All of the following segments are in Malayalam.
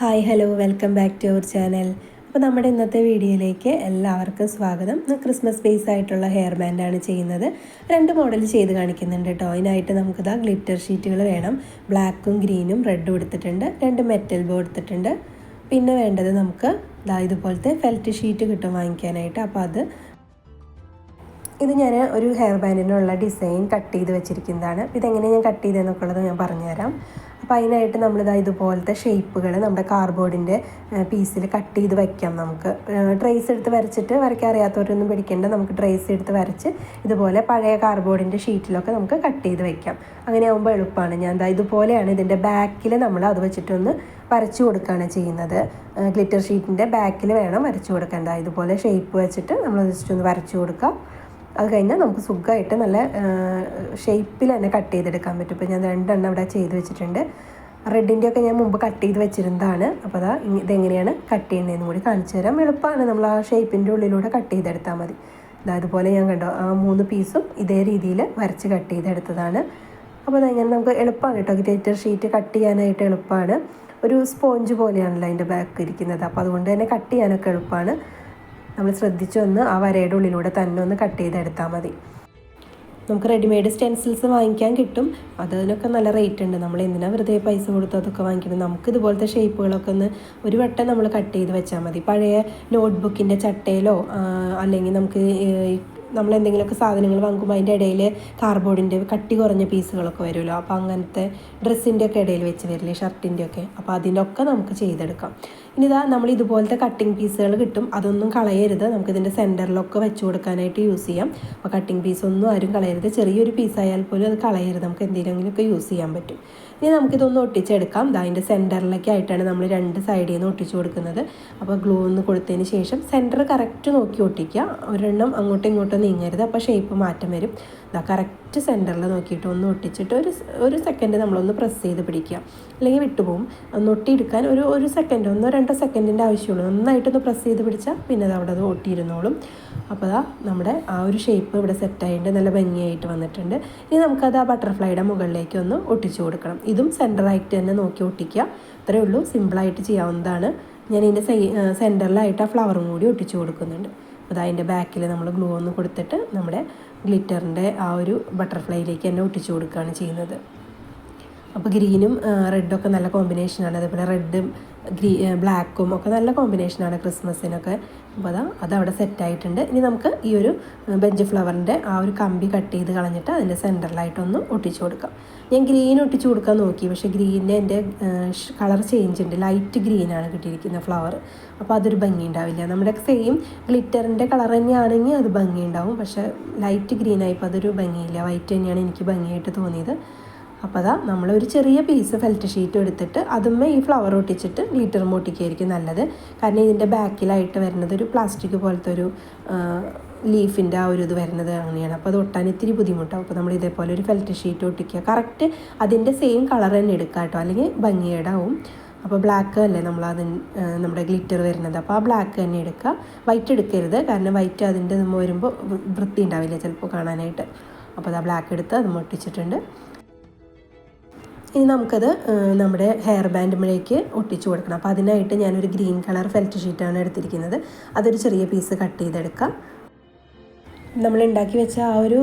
Hi hello welcome back to our channel. അപ്പോൾ നമ്മുടെ ഇന്നത്തെ വീഡിയോയിലേക്ക് എല്ലാവർക്കും സ്വാഗതം. ക്രിസ്മസ് ബേസ് ആയിട്ടുള്ള ഹെയർ ബാൻഡാണ് ചെയ്യുന്നത്. രണ്ട് മോഡൽ ചെയ്ത് കാണിക്കുന്നുണ്ട് കേട്ടോ. അതിനായിട്ട് നമുക്കിതാ ഗ്ലിറ്റർ ഷീറ്റുകൾ വേണം. ബ്ലാക്കും ഗ്രീനും റെഡും എടുത്തിട്ടുണ്ട്. രണ്ട് മെറ്റൽ ബോ എടുത്തിട്ടുണ്ട്. പിന്നെ വേണ്ടത് നമുക്ക് ഇതാ ഇതുപോലത്തെ ഫെൽറ്റ് ഷീറ്റ് കിട്ടും വാങ്ങിക്കാനായിട്ട്. അപ്പോൾ അത് ഇത് ഞാൻ ഒരു ഹെയർ ബാൻഡിനുള്ള ഡിസൈൻ കട്ട് ചെയ്ത് വെച്ചിരിക്കുന്നതാണ്. ഇതെങ്ങനെ ഞാൻ കട്ട് ചെയ്തതെന്നൊക്കെ ഉള്ളത് ഞാൻ പറഞ്ഞുതരാം. അപ്പോൾ അതിനായിട്ട് നമ്മളിതാ ഇതുപോലത്തെ ഷേപ്പുകൾ നമ്മുടെ കാർഡ്ബോർഡിന്റെ പീസിൽ കട്ട് ചെയ്ത് വയ്ക്കാം നമുക്ക്. ട്രേസ് എടുത്ത് വരച്ചിട്ട് വരയ്ക്കാൻ അറിയാത്തവരൊന്നും പിടിക്കേണ്ട. നമുക്ക് ട്രേസ് എടുത്ത് വരച്ച് ഇതുപോലെ പഴയ കാർഡ്ബോർഡിന്റെ ഷീറ്റിലൊക്കെ നമുക്ക് കട്ട് ചെയ്ത് വയ്ക്കാം അങ്ങനെ ആകുമ്പോൾ എളുപ്പമാണ് ഞാൻ എന്താ ഇതുപോലെയാണ് ഇതിന്റെ ബാക്കിൽ നമ്മൾ അത് വെച്ചിട്ടൊന്ന് വരച്ചു കൊടുക്കുകയാണ് ചെയ്യുന്നത്. ഗ്ലിറ്റർ ഷീറ്റിന്റെ ബാക്കിൽ വേണം വരച്ചു കൊടുക്കേണ്ട ഇതുപോലെ ഷേപ്പ് വെച്ചിട്ട് നമ്മൾ ജസ്റ്റ് ഒന്ന് വരച്ചു കൊടുക്കാം. അത് കഴിഞ്ഞാൽ നമുക്ക് സുഖമായിട്ട് നല്ല ഷേപ്പിൽ തന്നെ കട്ട് ചെയ്തെടുക്കാൻ പറ്റും. ഇപ്പോൾ ഞാൻ രണ്ടെണ്ണം ഇവിടെ ചെയ്ത് വെച്ചിട്ടുണ്ട്. റെഡിന്റെ ഒക്കെ ഞാൻ മുമ്പ് കട്ട് ചെയ്ത് വെച്ചിരുന്നതാണ്. അപ്പോൾ അതാ ഇതെങ്ങനെയാണ് കട്ട് ചെയ്യുന്നതെന്ന് കൂടി കാണിച്ചു തരാം. എളുപ്പമാണ് നമ്മൾ ആ ഷേപ്പിന്റെ ഉള്ളിലൂടെ കട്ട് ചെയ്തെടുത്താൽ മതി. അതുപോലെ ഞാൻ കണ്ടോ ആ മൂന്ന് പീസും ഇതേ രീതിയിൽ വരച്ച് കട്ട് ചെയ്തെടുത്തതാണ്. അപ്പോൾ അതങ്ങനെ നമുക്ക് എളുപ്പമാണ് കേട്ടോ. ഗ്രേറ്റർ ഷീറ്റ് കട്ട് ചെയ്യാനായിട്ട് എളുപ്പമാണ് ഒരു സ്പോഞ്ച് പോലെയാണല്ലോ അതിന്റെ ബാക്ക് ഇരിക്കുന്നത്. അപ്പോൾ അതുകൊണ്ട് തന്നെ കട്ട് ചെയ്യാനൊക്കെ എളുപ്പമാണ് നമ്മൾ ശ്രദ്ധിച്ചൊന്ന് ആ വരയുടെ ഉള്ളിലൂടെ തന്നെ ഒന്ന് കട്ട് ചെയ്തെടുത്താൽ മതി. നമുക്ക് റെഡിമെയ്ഡ് സ്റ്റെൻസിൽസ് വാങ്ങിക്കാൻ കിട്ടും. അതിനൊക്കെ നല്ല റേറ്റ് ഉണ്ട്. നമ്മൾ എന്തിനാ വെറുതെ പൈസ കൊടുത്ത് അതൊക്കെ വാങ്ങിക്കുന്നത്? നമുക്ക് ഇതുപോലത്തെ ഷേപ്പുകളൊക്കെ ഒന്ന് ഒരു വട്ടം നമ്മൾ കട്ട് ചെയ്ത് വെച്ചാൽ മതി. പഴയ നോട്ട്ബുക്കിന്റെ ചട്ടയിലോ അല്ലെങ്കിൽ നമുക്ക് നമ്മൾ എന്തെങ്കിലുമൊക്കെ സാധനങ്ങൾ വാങ്ങുമ്പോൾ അതിന്റെ ഇടയിൽ കാർബോർഡിന്റെ കട്ടി കുറഞ്ഞ പീസുകളൊക്കെ വരുമല്ലോ. അപ്പോൾ അങ്ങനത്തെ ഡ്രസ്സിന്റെ ഒക്കെ ഇടയിൽ വെച്ച് വരില്ലേ ഷർട്ടിന്റെ ഒക്കെ അപ്പോൾ അതിന്റെ ഒക്കെ നമുക്ക് ചെയ്തെടുക്കാം. ഇനി ഇതാ നമ്മൾ ഇതുപോലത്തെ കട്ടിങ് പീസുകൾ കിട്ടും. അതൊന്നും കളയരുത്. നമുക്കിതിന്റെ സെന്ററിലൊക്കെ വെച്ച് കൊടുക്കാനായിട്ട് യൂസ് ചെയ്യാം. അപ്പോൾ കട്ടിങ് പീസൊന്നും ആരും കളയരുത്. ചെറിയൊരു പീസായാൽ പോലും അത് കളയരുത്. നമുക്ക് എന്തെങ്കിലുമൊക്കെ യൂസ് ചെയ്യാൻ പറ്റും. ഇനി നമുക്കിതൊന്ന് ഒട്ടിച്ചെടുക്കാം. അതിന്റെ സെന്ററിലൊക്കെ ആയിട്ടാണ് നമ്മൾ രണ്ട് സൈഡിൽ നിന്ന് ഒട്ടിച്ചു കൊടുക്കുന്നത്. അപ്പോൾ ഗ്ലൂ ഒന്ന് കൊടുത്തതിന് ശേഷം സെന്റർ കറക്റ്റ് നോക്കി ഒട്ടിക്കുക. ഒരെണ്ണം അങ്ങോട്ടും ഇങ്ങോട്ടും നീങ്ങരുത്. അപ്പോൾ ഷേപ്പ് മാറ്റം വരും. ഇതാ കറക്റ്റ് സെന്ററിൽ നോക്കിയിട്ട് ഒന്ന് ഒട്ടിച്ചിട്ട് ഒരു ഒരു സെക്കൻഡ് നമ്മളൊന്ന് പ്രസ് ചെയ്ത് പിടിക്കുക. അല്ലെങ്കിൽ വിട്ടുപോകും ഒന്ന് ഒട്ടിയെടുക്കാൻ ഒരു ഒരു സെക്കൻഡ് ഒന്നോ രണ്ടോ സെക്കൻഡിന്റെ ആവശ്യമുള്ളൂ. നന്നായിട്ടൊന്ന് പ്രസ് ചെയ്ത് പിടിച്ചാൽ പിന്നെ അത് അവിടെ അത് ഒട്ടിയിരുന്നോളും. അപ്പോൾ അതാ നമ്മുടെ ആ ഒരു ഷേപ്പ് ഇവിടെ സെറ്റായിട്ട് നല്ല ഭംഗിയായിട്ട് വന്നിട്ടുണ്ട്. ഇനി നമുക്കത് ആ ബട്ടർഫ്ലൈയുടെ മുകളിലേക്ക് ഒന്ന് ഒട്ടിച്ചു കൊടുക്കണം. ഇതും സെന്ററായിട്ട് തന്നെ നോക്കി ഒട്ടിക്കുക. അത്രയേ ഉള്ളൂ. സിമ്പിളായിട്ട് ചെയ്യാവുന്നതാണ്. ഞാൻ ഇതിന്റെ സെന്ററിലായിട്ട് ആ ഫ്ലവറും കൂടി ഒട്ടിച്ചു കൊടുക്കുന്നുണ്ട്. അപ്പോൾ അതിന്റെ ബാക്കിൽ നമ്മൾ ഗ്ലൂ ഒന്ന് കൊടുത്തിട്ട് നമ്മുടെ ഗ്ലിറ്ററിന്റെ ആ ഒരു ബട്ടർഫ്ലൈയിലേക്ക് തന്നെ ഒട്ടിച്ചു കൊടുക്കുകയാണ് ചെയ്യുന്നത്. അപ്പോൾ ഗ്രീനും റെഡൊക്കെ നല്ല കോമ്പിനേഷനാണ് അതേപോലെ റെഡും ഗ്രീ ബ്ലാക്കും ഒക്കെ നല്ല കോമ്പിനേഷനാണ് ക്രിസ്മസിനൊക്കെ. അപ്പോൾ അതാ അതവിടെ സെറ്റായിട്ടുണ്ട് ഇനി നമുക്ക് ഈ ഒരു ബെഞ്ച് ഫ്ലവറിന്റെ ആ ഒരു കമ്പി കട്ട് ചെയ്ത് കളഞ്ഞിട്ട് അതിന്റെ സെന്ററിലായിട്ടൊന്ന് ഒട്ടിച്ചു കൊടുക്കാം. ഞാൻ ഗ്രീൻ ഒട്ടിച്ചു കൊടുക്കാൻ നോക്കി പക്ഷേ ഗ്രീനിന്റെ എന്റെ കളർ ചേഞ്ച് ഉണ്ട്. ലൈറ്റ് ഗ്രീനാണ് കിട്ടിയിരിക്കുന്ന ഫ്ലവർ അപ്പോൾ അതൊരു ഭംഗി ഉണ്ടാവില്ല. നമ്മുടെ സെയിം ഗ്ലിറ്ററിന്റെ കളർ തന്നെയാണെങ്കിൽ അത് ഭംഗി ഉണ്ടാവും. പക്ഷേ ലൈറ്റ് ഗ്രീൻ ആയപ്പോൾ അതൊരു ഭംഗിയില്ല. വൈറ്റ് തന്നെയാണ് എനിക്ക് ഭംഗിയായിട്ട് തോന്നിയത്. അപ്പോൾ അതാ നമ്മൾ ഒരു ചെറിയ പീസ് ഫെൽറ്റ് ഷീറ്റ് എടുത്തിട്ട് അതുമ്മേ ഈ ഫ്ലവർ ഒട്ടിച്ചിട്ട് ഗ്ലിറ്റർ ഒട്ടിക്കുകയായിരിക്കും നല്ലത്. കാരണം ഇതിന്റെ ബാക്കിലായിട്ട് വരുന്നത് ഒരു പ്ലാസ്റ്റിക് പോലത്തെ ഒരു ലീഫിന്റെ ആ ഒരു ഇത് വരുന്നത് അങ്ങനെയാണ്. അപ്പോൾ അത് ഒട്ടാൻ ഇത്തിരി ബുദ്ധിമുട്ടാവും. അപ്പോൾ നമ്മൾ ഇതേപോലെ ഒരു ഫെൽറ്റ് ഷീറ്റ് ഒട്ടിക്കുക. കറക്റ്റ് അതിന്റെ സെയിം കളർ തന്നെ എടുക്കുക കേട്ടോ അല്ലെങ്കിൽ ഭംഗിയേടാവും. അപ്പോൾ ബ്ലാക്ക് അല്ലേ നമ്മൾ അത് നമ്മുടെ ഗ്ലിറ്റർ വരുന്നത്. അപ്പോൾ ആ ബ്ലാക്ക് തന്നെ എടുക്കുക വൈറ്റ് എടുക്കരുത്. കാരണം വൈറ്റ് അതിന്റെ വരുമ്പോൾ വൃത്തി ഉണ്ടാവില്ല ചിലപ്പോൾ കാണാനായിട്ട്. അപ്പോൾ അത് ആ ബ്ലാക്ക് എടുത്ത് അത് ഒട്ടിച്ചിട്ടുണ്ട്. ഇനി നമുക്കത് നമ്മുടെ ഹെയർ ബാൻഡുമ്പോഴേക്ക് ഒട്ടിച്ചു കൊടുക്കണം. അപ്പോൾ അതിനായിട്ട് ഞാനൊരു ഗ്രീൻ കളർ ഫെൽറ്റ് ഷീറ്റാണ് എടുത്തിരിക്കുന്നത്. അതൊരു ചെറിയ പീസ് കട്ട് ചെയ്തെടുക്കാം. നമ്മൾ ഉണ്ടാക്കി വെച്ച ആ ഒരു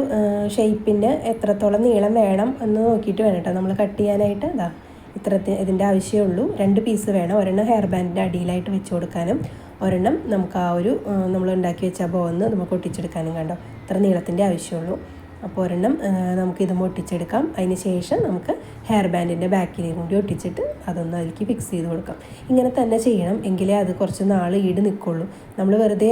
ഷേപ്പിന്റെ എത്രത്തോളം നീളം വേണം എന്ന് നോക്കിയിട്ട് വേണം കേട്ടോ നമ്മൾ കട്ട് ചെയ്യാനായിട്ട് ഇതാ ഇത്ര ഇതിന്റെ ആവശ്യമേ ഉള്ളൂ. രണ്ട് പീസ് വേണം. ഒരെണ്ണം ഹെയർ ബാൻഡിന്റെ അടിയിലായിട്ട് വെച്ച് കൊടുക്കാനും ഒരെണ്ണം നമുക്ക് ആ ഒരു നമ്മൾ ഉണ്ടാക്കി വെച്ച ബോന്ന് നമുക്ക് ഒട്ടിച്ചെടുക്കാനും കണ്ടോ? ഇത്ര നീളത്തിന്റെ ആവശ്യമുള്ളൂ അപ്പോൾ ഒരെണ്ണം നമുക്ക് ഇത് ഒട്ടിച്ചെടുക്കാം. അതിന് ശേഷം നമുക്ക് ഹെയർ ബാൻഡിന്റെ ബാക്കിനെ കൂടി ഒട്ടിച്ചിട്ട് അതൊന്ന് അതിലേക്ക് ഫിക്സ് ചെയ്ത് കൊടുക്കാം. ഇങ്ങനെ തന്നെ ചെയ്യണം എങ്കിലേ അത് കുറച്ച് നാൾ ഈട് നിൽക്കുള്ളൂ. നമ്മൾ വെറുതെ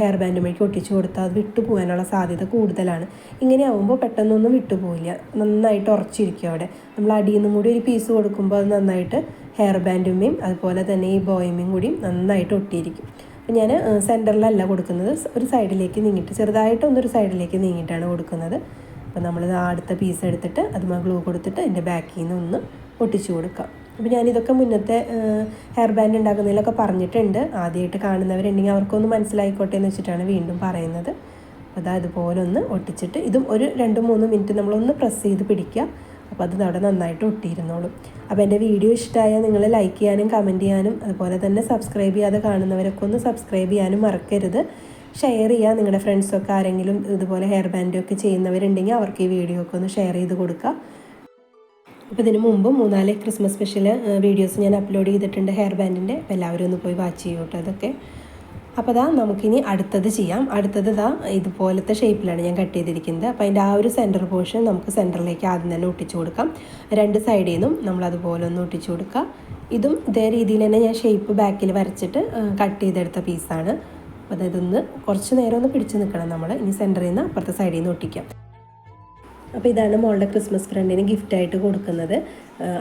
ഹെയർ ബാൻഡുമേക്ക് ഒട്ടിച്ചു കൊടുത്താൽ അത് വിട്ടു പോകാനുള്ള സാധ്യത കൂടുതലാണ്. ഇങ്ങനെ ആകുമ്പോൾ പെട്ടെന്നൊന്നും വിട്ടുപോയില്ല നന്നായിട്ട് ഉറച്ചിരിക്കും അവിടെ. നമ്മൾ അടിയിൽ നിന്നും കൂടി ഒരു പീസ് കൊടുക്കുമ്പോൾ അത് നന്നായിട്ട് ഹെയർ ബാൻഡുമ്മയും അതുപോലെ തന്നെ ഈ ബോയമ്മയും കൂടി നന്നായിട്ട് ഒട്ടിയിരിക്കും. അപ്പം ഞാൻ സെന്ററിലല്ല കൊടുക്കുന്നത്. ഒരു സൈഡിലേക്ക് നീങ്ങിയിട്ട് ചെറുതായിട്ടൊന്നൊരു സൈഡിലേക്ക് നീങ്ങിയിട്ടാണ് കൊടുക്കുന്നത്. അപ്പോൾ നമ്മൾ അടുത്ത പീസ് എടുത്തിട്ട് അതുമായി ഗ്ലൂ കൊടുത്തിട്ട് അതിന്റെ ബാക്കിൽ നിന്ന് ഒന്ന് ഒട്ടിച്ചു കൊടുക്കാം. അപ്പോൾ ഞാനിതൊക്കെ മുന്നത്തെ ഹെയർ ബാൻഡ് ഉണ്ടാക്കുന്നതിലൊക്കെ പറഞ്ഞിട്ടുണ്ട്. ആദ്യമായിട്ട് കാണുന്നവരുണ്ടെങ്കിൽ അവർക്കൊന്ന് മനസ്സിലായിക്കോട്ടെ എന്ന് വെച്ചിട്ടാണ് വീണ്ടും പറയുന്നത്. അപ്പോൾ അതുപോലെ ഒന്ന് ഒട്ടിച്ചിട്ട് ഇതും ഒരു രണ്ട് മൂന്ന് മിനിറ്റ് നമ്മളൊന്ന് പ്രസ് ചെയ്ത് പിടിക്കുക. അപ്പോൾ അത് അവിടെ നന്നായിട്ട് ഒട്ടിയിരുന്നോളും. അപ്പോൾ എന്റെ വീഡിയോ ഇഷ്ടമായാൽ നിങ്ങൾ ലൈക്ക് ചെയ്യാനും കമന്റ് ചെയ്യാനും അതുപോലെ തന്നെ സബ്സ്ക്രൈബ് ചെയ്യാതെ കാണുന്നവരൊക്കെ ഒന്ന് സബ്സ്ക്രൈബ് ചെയ്യാനും മറക്കരുത്. ഷെയർ ചെയ്യുക. നിങ്ങളുടെ ഫ്രണ്ട്സൊക്കെ ആരെങ്കിലും ഇതുപോലെ ഹെയർ ബാൻഡൊക്കെ ചെയ്യുന്നവരുണ്ടെങ്കിൽ അവർക്ക് ഈ വീഡിയോ ഒക്കെ ഒന്ന് ഷെയർ ചെയ്ത് കൊടുക്കുക. അപ്പോൾ ഇതിന് മുമ്പ് മൂന്നാൽ ക്രിസ്മസ് സ്പെഷ്യൽ വീഡിയോസ് ഞാൻ അപ്ലോഡ് ചെയ്തിട്ടുണ്ട് ഹെയർ ബാൻഡിന്റെ അപ്പോൾ എല്ലാവരും ഒന്ന് പോയി വാച്ച് ചെയ്യൂ കേട്ടോ അതൊക്കെ. അപ്പോൾ അതാ നമുക്കിനി അടുത്തത് ചെയ്യാം. അടുത്തത് ഇതാ ഇതുപോലത്തെ ഷേപ്പിലാണ് ഞാൻ കട്ട് ചെയ്തിരിക്കുന്നത്. അപ്പോൾ അതിന്റെ ആ ഒരു സെന്റർ പോർഷൻ നമുക്ക് സെന്ററിലേക്ക് ആദ്യം തന്നെ ഒട്ടിച്ചു കൊടുക്കാം. രണ്ട് സൈഡിൽ നിന്നും നമ്മൾ അതുപോലെ ഒന്ന് ഒട്ടിച്ചു കൊടുക്കുക. ഇതും ഇതേ രീതിയിൽ തന്നെ ഞാൻ ഷേപ്പ് ബാക്കിൽ വരച്ചിട്ട് കട്ട് ചെയ്തെടുത്ത പീസാണ് അപ്പോൾ ഒന്ന് കുറച്ച് നേരം ഒന്ന് പിടിച്ച് നിൽക്കണം നമ്മൾ ഇനി സെന്ററിൽ നിന്ന് അപ്പുറത്തെ സൈഡിൽ നിന്ന് ഒട്ടിക്കാം. അപ്പോൾ ഇതാണ് മോളുടെ ക്രിസ്മസ് ഫ്രണ്ടിന് ഗിഫ്റ്റായിട്ട് കൊടുക്കുന്നത്.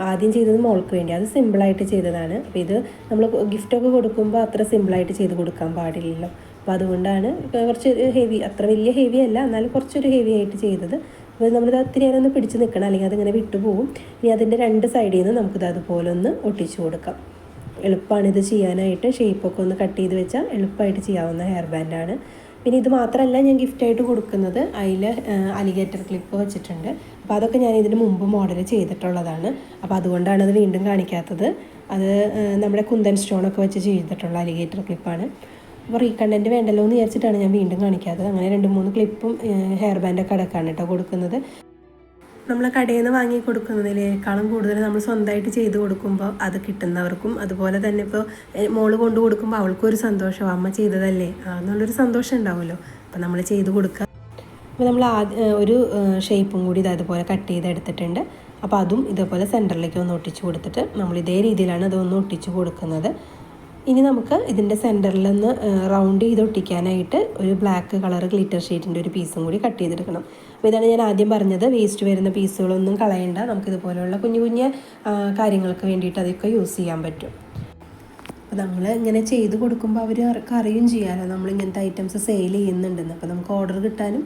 ആദ്യം ചെയ്തത് മോൾക്ക് വേണ്ടി. അത് സിമ്പിളായിട്ട് ചെയ്തതാണ്. അപ്പോൾ ഇത് നമ്മൾ ഗിഫ്റ്റൊക്കെ കൊടുക്കുമ്പോൾ അത്ര സിമ്പിളായിട്ട് ചെയ്ത് കൊടുക്കാൻ പാടില്ലല്ലോ. അപ്പോൾ അതുകൊണ്ടാണ് കുറച്ച് ഹെവി അത്ര വലിയ ഹെവി അല്ല എന്നാലും കുറച്ചൊരു ഹെവി ആയിട്ട് ചെയ്തത്. അപ്പോൾ നമ്മളിത് ഒത്തിരി നേരം ഒന്ന് പിടിച്ച് നിൽക്കണം അല്ലെങ്കിൽ അതിങ്ങനെ വിട്ടുപോകും. ഇനി അതിന്റെ രണ്ട് സൈഡിൽ നിന്ന് നമുക്കിത് അതുപോലെ ഒന്ന് ഒട്ടിച്ചു കൊടുക്കാം. എളുപ്പമാണ് ഇത് ചെയ്യാനായിട്ട്. ഷേപ്പൊക്കെ ഒന്ന് കട്ട് ചെയ്ത് വെച്ചാൽ എളുപ്പമായിട്ട് ചെയ്യാവുന്ന ഹെയർ ബാൻഡാണ് പിന്നെ ഇത് മാത്രമല്ല ഞാൻ ഗിഫ്റ്റായിട്ട് കൊടുക്കുന്നത് അതിൽ അലിഗേറ്റർ ക്ലിപ്പ് വെച്ചിട്ടുണ്ട്. അപ്പോൾ അതൊക്കെ ഞാൻ ഇതിന് മുമ്പ് മോഡൽ ചെയ്തിട്ടുള്ളതാണ്. അപ്പോൾ അതുകൊണ്ടാണ് അത് വീണ്ടും കാണിക്കാത്തത്. അത് നമ്മുടെ കുന്തൻ സ്റ്റോണൊക്കെ വെച്ച് ചെയ്തിട്ടുള്ള അലിഗേറ്റർ ക്ലിപ്പാണ് അപ്പോൾ റീകണ്ടന്റ് വേണ്ടല്ലോ എന്ന് വിചാരിച്ചിട്ടാണ് ഞാൻ വീണ്ടും കാണിക്കാത്തത്. അങ്ങനെ രണ്ട് മൂന്ന് ക്ലിപ്പും ഹെയർ ബാൻഡൊക്കെ അടക്കാണ് കേട്ടോ കൊടുക്കുന്നത്. നമ്മൾ കടയിൽ നിന്ന് വാങ്ങി കൊടുക്കുന്നതിനേക്കാളും കൂടുതൽ നമ്മൾ സ്വന്തമായിട്ട് ചെയ്ത് കൊടുക്കുമ്പോൾ അത് കിട്ടുന്നവർക്കും അതുപോലെ തന്നെ ഇപ്പോൾ മോൾ കൊണ്ടു കൊടുക്കുമ്പോൾ അവൾക്കും ഒരു സന്തോഷം അമ്മ ചെയ്തതല്ലേ? എന്നുള്ളൊരു സന്തോഷം ഉണ്ടാവുമല്ലോ. അപ്പോൾ നമ്മൾ ചെയ്ത് കൊടുക്കുക. അപ്പോൾ നമ്മൾ ആദ്യം ഒരു ഷേപ്പും കൂടി ഇത് അതുപോലെ കട്ട് ചെയ്തെടുത്തിട്ടുണ്ട് അപ്പോൾ അതും ഇതേപോലെ സെന്ററിലേക്ക് ഒന്ന് ഒട്ടിച്ച് കൊടുത്തിട്ട് നമ്മൾ ഇതേ രീതിയിലാണ് ഇതൊന്ന് ഒട്ടിച്ച് കൊടുക്കുന്നത്. ഇനി നമുക്ക് ഇതിന്റെ സെന്ററിൽ നിന്ന് റൗണ്ട് ചെയ്ത് ഒട്ടിക്കാനായിട്ട് ഒരു ബ്ലാക്ക് കളർ ഗ്ലിറ്റർ ഷീറ്റിന്റെ ഒരു പീസും കൂടി കട്ട് ചെയ്തെടുക്കണം. അപ്പോൾ ഇതാണ് ഞാൻ ആദ്യം പറഞ്ഞത്. വേസ്റ്റ് വരുന്ന പീസുകളൊന്നും കളയണ്ട. നമുക്കിതുപോലെയുള്ള കുഞ്ഞു കുഞ്ഞു കാര്യങ്ങൾക്ക് വേണ്ടിയിട്ട് അതൊക്കെ യൂസ് ചെയ്യാൻ പറ്റും. അപ്പോൾ നമ്മൾ ഇങ്ങനെ ചെയ്ത് കൊടുക്കുമ്പോൾ അവർ അറിയും ചെയ്യാമല്ലോ നമ്മൾ ഇങ്ങനത്തെ ഐറ്റംസ് സെയിൽ ചെയ്യുന്നുണ്ടെന്ന്. അപ്പോൾ നമുക്ക് ഓർഡർ കിട്ടാനും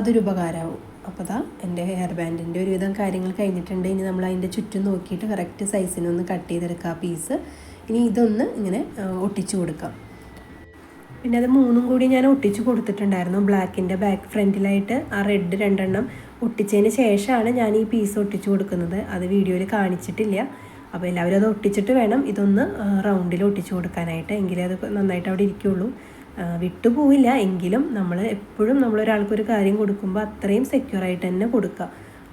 അതൊരു ഉപകാരമാവും. അപ്പോൾ അതാ എന്റെ ഹെയർ ബാൻഡിന്റെ ഒരുവിധം കാര്യങ്ങൾ കഴിഞ്ഞിട്ടുണ്ട്. ഇനി നമ്മൾ അതിന്റെ ചുറ്റും നോക്കിയിട്ട് കറക്റ്റ് സൈസിനൊന്ന് കട്ട് ചെയ്തെടുക്കുക ആ പീസ് ഇനി ഇതൊന്ന് ഇങ്ങനെ ഒട്ടിച്ചു കൊടുക്കാം. പിന്നെ അത് മൂന്നും കൂടി ഞാൻ ഒട്ടിച്ചു കൊടുത്തിട്ടുണ്ടായിരുന്നു. ബ്ലാക്കിന്റെ ബാക്ക് ഫ്രണ്ടിലായിട്ട് ആ റെഡ് രണ്ടെണ്ണം ഒട്ടിച്ചതിന് ശേഷമാണ് ഞാൻ ഈ പീസ് ഒട്ടിച്ച് കൊടുക്കുന്നത്. അത് വീഡിയോയിൽ കാണിച്ചിട്ടില്ല. അപ്പോൾ എല്ലാവരും അത് ഒട്ടിച്ചിട്ട് വേണം ഇതൊന്ന് റൗണ്ടിൽ ഒട്ടിച്ച് കൊടുക്കാനായിട്ട്. എങ്കിലേ അത് നന്നായിട്ട് അവിടെ ഇരിക്കുള്ളൂ. വിട്ടുപോവില്ല എങ്കിലും നമ്മൾ എപ്പോഴും നമ്മളൊരാൾക്കൊരു കാര്യം കൊടുക്കുമ്പോൾ അത്രയും സെക്യൂറായിട്ട് തന്നെ കൊടുക്കുക.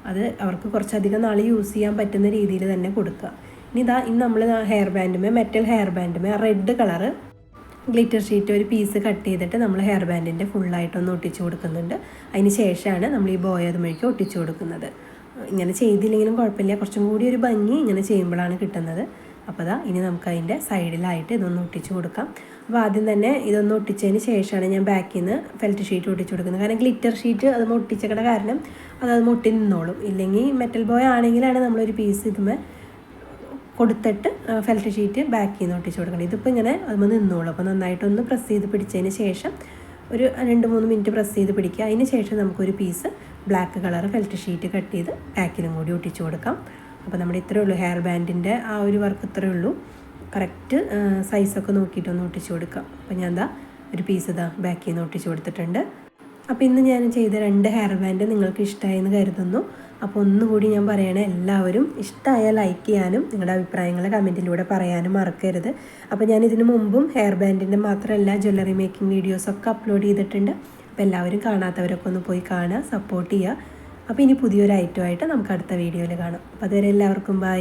അത് അവർക്ക് കുറച്ചധികം നാൾ യൂസ് ചെയ്യാൻ പറ്റുന്ന രീതിയിൽ തന്നെ കൊടുക്കുക. ഇനി ഇതാ ഇന്ന് നമ്മൾ ഹെയർ ബാൻഡുമേ മെറ്റൽ ഹെയർ ബാൻഡുമേ റെഡ് കളറ് ഗ്ലിറ്റർ ഷീറ്റ് ഒരു പീസ് കട്ട് ചെയ്തിട്ട് നമ്മൾ ഹെയർ ബാൻഡിന്റെ ഫുള്ളായിട്ടൊന്ന് ഒട്ടിച്ചു കൊടുക്കുന്നുണ്ട്. അതിന് ശേഷമാണ് നമ്മൾ ഈ ബോയ് അതുമഴിക്ക് ഒട്ടിച്ചു കൊടുക്കുന്നത്. ഇങ്ങനെ ചെയ്തില്ലെങ്കിലും കുഴപ്പമില്ല. കുറച്ചും കൂടി ഒരു ഭംഗി ഇങ്ങനെ ചെയ്യുമ്പോഴാണ് കിട്ടുന്നത്. അപ്പോൾ അതാ ഇനി നമുക്ക് അതിന്റെ സൈഡിലായിട്ട് ഇതൊന്ന് ഒട്ടിച്ചു കൊടുക്കാം. അപ്പോൾ ആദ്യം തന്നെ ഇതൊന്ന് ഒട്ടിച്ചതിന് ശേഷമാണ് ഞാൻ ബാക്കിൽ നിന്ന് ഫെൽറ്റ് ഷീറ്റ് ഒട്ടിച്ചു കൊടുക്കുന്നത്. കാരണം ഗ്ലിറ്റർ ഷീറ്റ് അത് ഒട്ടിച്ചേക്കണ കാരണം അത് അത് മുട്ടി നിന്നോളും. ഇല്ലെങ്കിൽ മെറ്റൽ ബോയ് ആണെങ്കിലാണ് നമ്മളൊരു പീസ് ഇതുമേ കൊടുത്തിട്ട് ഫെൽറ്റ് ഷീറ്റ് ബാക്ക് നിന്ന് ഒട്ടിച്ച് കൊടുക്കണം. ഇതിപ്പോൾ ഇങ്ങനെ അതുമ്പോൾ നിന്നോളൂ. അപ്പോൾ നന്നായിട്ടൊന്ന് പ്രസ് ചെയ്ത് പിടിച്ചതിന് ശേഷം ഒരു രണ്ട് മൂന്ന് മിനിറ്റ് പ്രസ് ചെയ്ത് പിടിക്കുക. അതിന് ശേഷം നമുക്കൊരു piece black colour felt sheet cut ചെയ്ത് ബാക്കിലും കൂടി ഒട്ടിച്ച് കൊടുക്കാം. അപ്പോൾ നമ്മുടെ ഇത്രയേ ഉള്ളൂ. ഹെയർ ബാൻഡിന്റെ ആ ഒരു വർക്ക് ഇത്രയേ ഉള്ളൂ. കറക്റ്റ് സൈസൊക്കെ നോക്കിയിട്ടൊന്ന് ഒട്ടിച്ച് കൊടുക്കാം. അപ്പോൾ ഞാൻ എന്താ ഒരു പീസ് ഇതാ ബാക്കിൽ നിന്ന് ഒട്ടിച്ച് കൊടുത്തിട്ടുണ്ട്. അപ്പോൾ ഇന്ന് ഞാൻ ചെയ്ത രണ്ട് ഹെയർ ബാൻഡ് നിങ്ങൾക്ക് ഇഷ്ടമായെന്ന് കരുതുന്നു. അപ്പോൾ ഒന്നുകൂടി ഞാൻ പറയണേ എല്ലാവരും ഇഷ്ടമായ ലൈക്ക് ചെയ്യാനും നിങ്ങളുടെ അഭിപ്രായങ്ങൾ കമന്റിലൂടെ പറയാനും മറക്കരുത്. അപ്പോൾ ഞാൻ ഇതിനു മുമ്പും ഹെയർ ബാൻഡിന്റെ മാത്രമല്ല ജ്വല്ലറി മേക്കിംഗ് വീഡിയോസൊക്കെ അപ്ലോഡ് ചെയ്തിട്ടുണ്ട്. അപ്പോൾ എല്ലാവരും കാണാത്തവരൊക്കെ ഒന്ന് പോയി കാണുക സപ്പോർട്ട് ചെയ്യുക. അപ്പോൾ ഇനി പുതിയൊരു ഐറ്റമായിട്ട് നമുക്ക് അടുത്ത വീഡിയോയിൽ കാണാം. അപ്പോൾ അതുവരെ എല്ലാവർക്കും ബൈ